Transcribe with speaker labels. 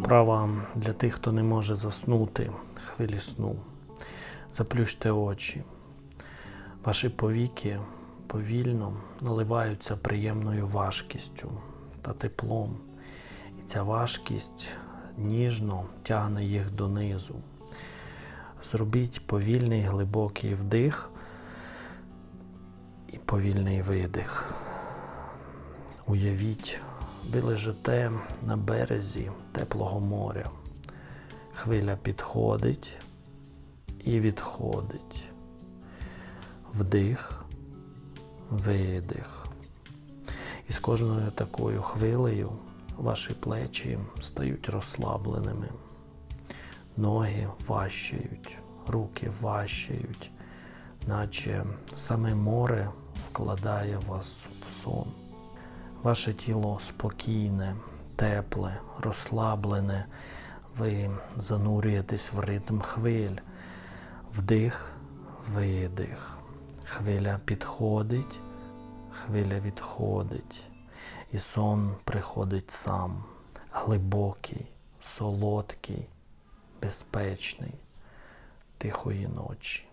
Speaker 1: Вправа для тих, хто не може заснути хвилі сну. Заплющте очі. Ваші повіки повільно наливаються приємною важкістю та теплом. І ця важкість ніжно тягне їх донизу. Зробіть повільний глибокий вдих і повільний видих. Уявіть, ви лежите на березі теплого моря. Хвиля підходить і відходить. Вдих, видих. І з кожною такою хвилею ваші плечі стають розслабленими. Ноги важчають, руки важчають, наче саме море вкладає вас в сон. Ваше тіло спокійне, тепле, розслаблене. Ви занурюєтесь в ритм хвиль. Вдих, видих. Хвиля підходить, хвиля відходить. І сон приходить сам, глибокий, солодкий, безпечний, тихої ночі.